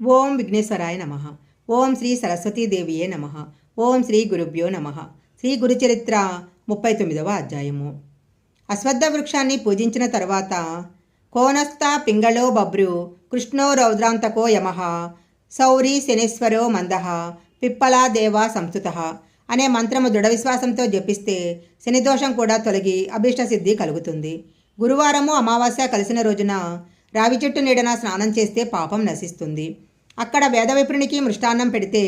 ఓం విఘ్నేశ్వరాయ నమ. ఓం శ్రీ సరస్వతీదేవియే నమ. ఓం శ్రీ గురుభ్యో నమ. శ్రీ గురుచరిత్ర ముప్పై తొమ్మిదవ అధ్యాయము. అశ్వద్ధ వృక్షాన్ని పూజించిన తర్వాత కోనస్థ పింగళో బబ్రు కృష్ణో రౌద్రాంతకో యమ సౌరి శనేశ్వరో మందః పిప్పలా దేవ సంస్థుత అనే మంత్రము దృఢ విశ్వాసంతో జపిస్తే శనిదోషం కూడా తొలగి అభీష్ట సిద్ధి కలుగుతుంది. గురువారము అమావాస్య కలిసిన రోజున రావి చెట్టు నీడన స్నానం చేస్తే పాపం నశిస్తుంది. అక్కడ వేదవిపునికి మృష్టాన్నం పెడితే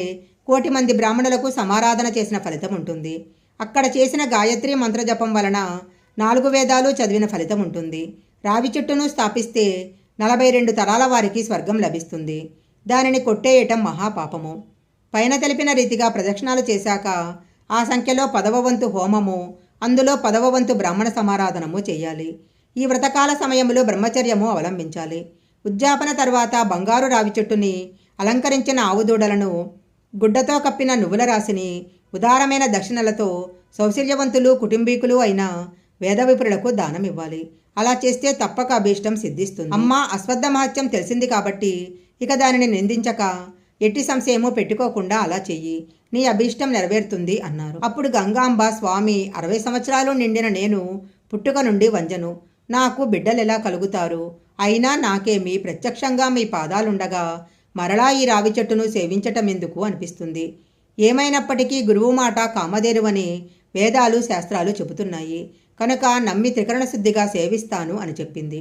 కోటి మంది బ్రాహ్మణులకు సమారాధన చేసిన ఫలితం ఉంటుంది. అక్కడ చేసిన గాయత్రి మంత్రజపం వలన నాలుగు వేదాలు చదివిన ఫలితం ఉంటుంది. రావి చెట్టును స్థాపిస్తే నలభై రెండు తరాల వారికి స్వర్గం లభిస్తుంది. దానిని కొట్టేయటం మహాపాపము. పైన తెలిపిన రీతిగా ప్రదక్షిణాలు చేశాక ఆ సంఖ్యలో పదవ వంతు హోమము అందులో పదవ వంతు బ్రాహ్మణ సమారాధనము చేయాలి. ఈ వ్రతకాల సమయంలో బ్రహ్మచర్యము అవలంబించాలి. ఉద్యాపన తర్వాత బంగారు రావి చెట్టుని అలంకరించిన ఆవుదూడలను గుడ్డతో కప్పిన నువ్వుల రాశిని ఉదారమైన దక్షిణలతో సౌశల్యవంతులు కుటుంబీకులు అయిన వేదవిపురులకు దానం ఇవ్వాలి అలా చేస్తే తప్పక అభీష్టం సిద్ధిస్తుంది. అమ్మ అశ్వత్థ మహత్యం తెలిసింది కాబట్టి ఇక దానిని నిందించక ఎట్టి సంశయము పెట్టుకోకుండా అలా చెయ్యి. నీ అభీష్టం నెరవేరుతుంది అన్నారు. అప్పుడు గంగాంబ స్వామి అరవై సంవత్సరాలు నిండిన నేను పుట్టుక నుండి వంజను. నాకు బిడ్డలు ఎలా కలుగుతారు? అయినా నాకేమి ప్రత్యక్షంగా మీ పాదాలుండగా మరలా ఈ రావి చెట్టును సేవించటం ఎందుకు అనిపిస్తుంది. ఏమైనప్పటికీ గురువు మాట కామధేరువని వేదాలు శాస్త్రాలు చెబుతున్నాయి. కనుక నమ్మి త్రికరణ శుద్ధిగా సేవిస్తాను అని చెప్పింది.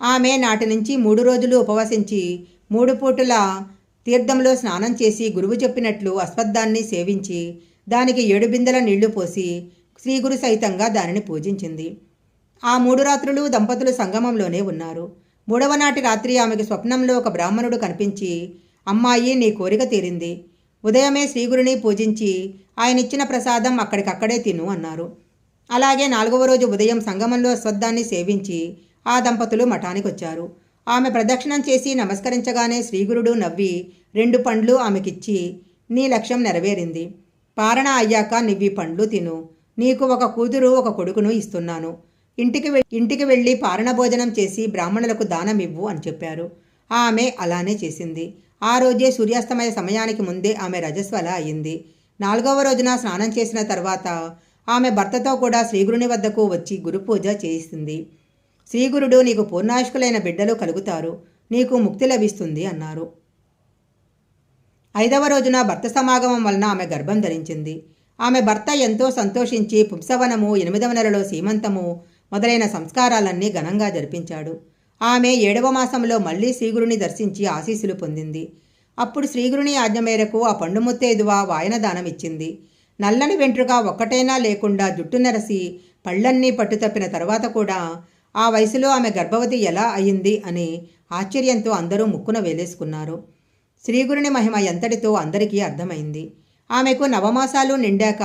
ఆమె నాటి నుంచి మూడు రోజులు ఉపవసించి మూడు పూటల తీర్థంలో స్నానం చేసి గురువు చెప్పినట్లు అశ్వత్థాన్ని సేవించి దానికి ఏడు బిందెల నీళ్ళు పోసి శ్రీగురు సహితంగా దానిని పూజించింది. ఆ మూడు రాత్రులు దంపతులు సంగమంలోనే ఉన్నారు. మూడవ నాటి రాత్రి ఆమెకు స్వప్నంలో ఒక బ్రాహ్మణుడు కనిపించి అమ్మాయి నీ కోరిక తీరింది. ఉదయమే శ్రీగురుని పూజించి ఆయన ఇచ్చిన ప్రసాదం అక్కడికక్కడే తిను అన్నారు. అలాగే నాలుగవ రోజు ఉదయం సంగమంలో శ్రద్ధాన్ని సేవించి ఆ దంపతులు మఠానికి వచ్చారు ఆమె ప్రదక్షిణం చేసి నమస్కరించగానే శ్రీగురుడు నవ్వి రెండు పండ్లు ఆమెకిచ్చి నీ లక్ష్యం నెరవేరింది. పారణ అయ్యాక నివ్వి పండ్లు తిను. నీకు ఒక కూతురు ఒక కొడుకును ఇస్తున్నాను. ఇంటికి ఇంటికి వెళ్ళి పారణభోజనం చేసి బ్రాహ్మణులకు దానం ఇవ్వు అని చెప్పారు. ఆమె అలానే చేసింది. ఆ రోజే సూర్యాస్తమయ సమయానికి ముందే ఆమె రజస్వల అయింది. నాలుగవ రోజున స్నానం చేసిన తర్వాత ఆమె భర్తతో కూడా శ్రీగురుని వద్దకు వచ్చి గురుపూజ చేసింది శ్రీగురుడు నీకు పూర్ణాయుష్కులైన బిడ్డలు కలుగుతారు. నీకు ముక్తి లభిస్తుంది అన్నారు. ఐదవ రోజున భర్త సమాగమం వలన ఆమె గర్భం ధరించింది. ఆమె భర్త ఎంతో సంతోషించి పుంసవనము ఎనిమిదవ నెలలో సీమంతము మొదలైన సంస్కారాలన్నీ ఘనంగా జరిపించాడు. ఆమె ఏడవ మాసంలో మళ్ళీ శ్రీగురుని దర్శించి ఆశీస్సులు పొందింది. అప్పుడు శ్రీగురుని ఆజ్ఞ మేరకు ఆ పండు ముత్తేదువ వాయన దానం ఇచ్చింది. నల్లని వెంట్రుక ఒక్కటైనా లేకుండా జుట్టు నెరసి పళ్ళన్నీ పట్టుతప్పిన తర్వాత కూడా ఆ వయసులో ఆమె గర్భవతి ఎలా అయింది అని ఆశ్చర్యంతో అందరూ ముక్కున వేలేసుకున్నారు. శ్రీగురుని మహిమ ఎంతటితో అందరికీ అర్థమైంది. ఆమెకు నవమాసాలు నిండాక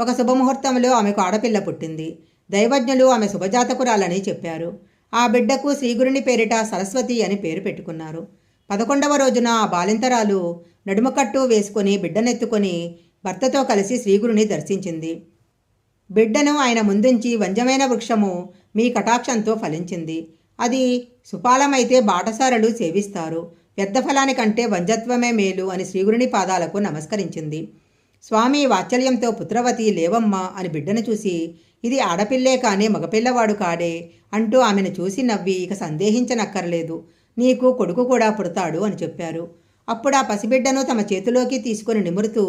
ఒక శుభముహూర్తంలో ఆమెకు ఆడపిల్ల పుట్టింది. దైవజ్ఞులు ఆమె శుభజాతకురాలని చెప్పారు. ఆ బిడ్డకు శ్రీగురుని పేరిట సరస్వతి అని పేరు పెట్టుకున్నారు. పదకొండవ రోజున ఆ బాలింతరాలు నడుమకట్టు వేసుకొని బిడ్డనెత్తుకొని భర్తతో కలిసి శ్రీగురుని దర్శించింది. బిడ్డను ఆయన ముందుంచి వంజమైన వృక్షము మీ కటాక్షంతో ఫలించింది. అది సుపాలమైతే బాటసారులు సేవిస్తారు. వ్యర్థఫలానికంటే వంజత్వమే మేలు అని శ్రీగురుని పాదాలకు నమస్కరించింది. స్వామి వాత్సల్యంతో పుత్రవతి లేవమ్మా అని బిడ్డను చూసి ఇది ఆడపిల్లే కానే మగపిల్లవాడు కాడే అంటూ ఆమెను చూసి నవ్వి ఇక సందేహించనక్కర్లేదు. నీకు కొడుకు కూడా పుడతాడు అని చెప్పారు. అప్పుడు ఆ పసిబిడ్డను తమ చేతిలోకి తీసుకొని నిమురుతూ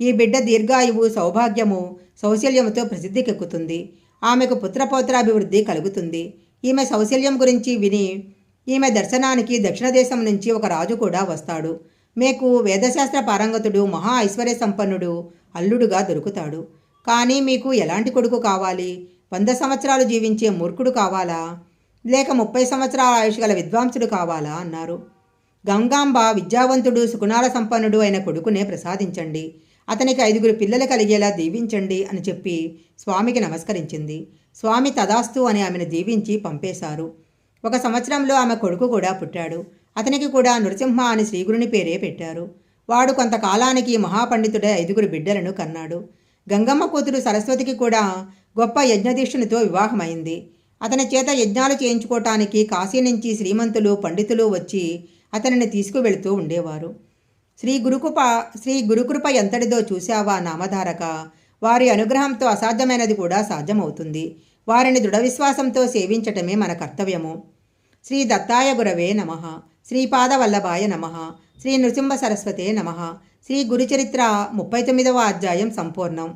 ఈ బిడ్డ దీర్ఘాయువు సౌభాగ్యము సౌశల్యముతో ప్రసిద్ధికెక్కుతుంది. ఆమెకు పుత్రపోత్రాభివృద్ధి కలుగుతుంది. ఈమె సౌశల్యం గురించి విని ఈమె దర్శనానికి దక్షిణ దేశం నుంచి ఒక రాజు కూడా వస్తాడు. మీకు వేదశాస్త్ర పారంగతుడు మహా ఐశ్వర్య సంపన్నుడు అల్లుడుగా దొరుకుతాడు. కానీ మీకు ఎలాంటి కొడుకు కావాలి? వంద సంవత్సరాలు జీవించే మూర్ఖుడు కావాలా? లేక ముప్పై సంవత్సరాల ఆయుష్ గల విద్వాంసుడు కావాలా? అన్నారు. గంగాంబ విద్యావంతుడు సుగుణాల సంపన్నుడు అయిన కొడుకునే ప్రసాదించండి. అతనికి ఐదుగురు పిల్లలు కలిగేలా దీవించండి అని చెప్పి స్వామికి నమస్కరించింది. స్వామి తదాస్తు అని ఆమెను దీవించి పంపేశారు. ఒక సంవత్సరంలో ఆమె కొడుకు కూడా పుట్టాడు. అతనికి కూడా నృసింహ అని శ్రీగురుని పేరే పెట్టారు. వాడు కొంతకాలానికి మహాపండితుడే ఐదుగురు బిడ్డలను కన్నాడు. గంగమ్మ కూతురు సరస్వతికి కూడా గొప్ప యజ్ఞదీక్షునితో వివాహమైంది. అతని చేత యజ్ఞాలు చేయించుకోవటానికి కాశీ నుంచి శ్రీమంతులు పండితులు వచ్చి అతనిని తీసుకువెళుతూ ఉండేవారు. శ్రీ గురుకృప శ్రీ గురుకృప ఎంతటిదో చూశావా నామధారక! వారి అనుగ్రహంతో అసాధ్యమైనది కూడా సాధ్యమవుతుంది. వారిని దృఢ విశ్వాసంతో సేవించటమే మన కర్తవ్యము. శ్రీ దత్తాయ గురవే నమః! శ్రీపాదవల్లభాయ నమ. శ్రీ నృసింహ సరస్వతే నమ. శ్రీ గురుచరిత్ర ముప్పై తొమ్మిదవ అధ్యాయం సంపూర్ణం.